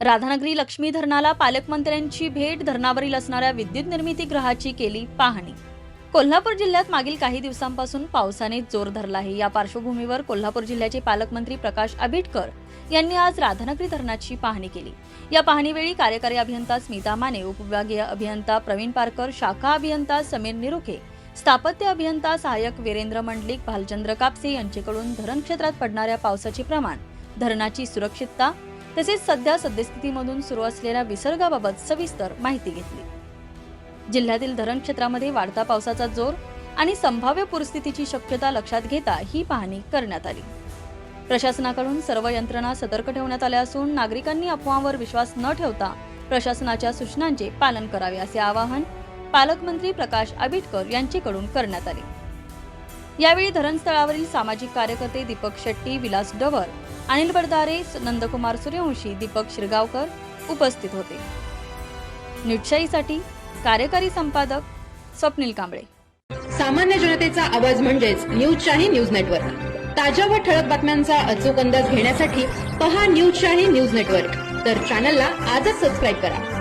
राधानगरी लक्ष्मी धरणाला पालकमंत्र्यांची भेट धरणावरील असणाऱ्या विद्युत निर्मिती ग्रहाची केली पाहणी. कोल्हापूर जिल्ह्यात मागील काही दिवसांपासून पावसाने जोर धरला आहे. या पार्श्वभूमीवर कोल्हापूर जिल्ह्याचे पालकमंत्री प्रकाश आबिटकर यांनी आज राधानगरी धरणाची पाहणी केली. या पाहणीवेळी कार्यकारी अभियंता स्मिता माने उपविभागीय अभियंता प्रवीण पारकर शाखा अभियंता समीर निरुखे स्थापत्य अभियंता सहाय्यक वीरेंद्र मंडलिक भालचंद्र कापसे यांच्याकडून धरण क्षेत्रात पडणाऱ्या पावसाचे प्रमाण धरणाची सुरक्षितता तसेच सध्या सद्यस्थितीमधून सुरू असलेल्या विसर्गाबाबत सविस्तर माहिती घेतली. जिल्ह्यातील धरण क्षेत्रामध्ये वाढता पावसाचा जोर आणि संभाव्य पूरस्थितीची शक्यता लक्षात घेता ही पाहणी करण्यात आली. प्रशासनाकडून सर्व यंत्रणा सतर्क ठेवण्यात आल्या असून नागरिकांनी अफवांवर विश्वास न ठेवता प्रशासनाच्या सूचनांचे पालन करावे असे आवाहन पालकमंत्री प्रकाश आबिटकर यांच्याकडून करण्यात आले. यावेळी धरणस्थळावरील सामाजिक कार्यकर्ते दीपक शेट्टी विलास डवर अनिल बडदारे नंदकुमार सूर्यवंशी दीपक शिरगावकर उपस्थित होते. न्यूजशाहीसाठी कार्यकारी संपादक स्वप्नील कांबळे. सामान्य जनतेचा आवाज म्हणजेच न्यूजशाही न्यूज नेटवर्क. ताज्या व ठळक बातम्यांचा अचूक अंदाज घेण्यासाठी पहा न्यूजशाही न्यूज नेटवर्क. तर चॅनलला आजच सबस्क्राईब करा.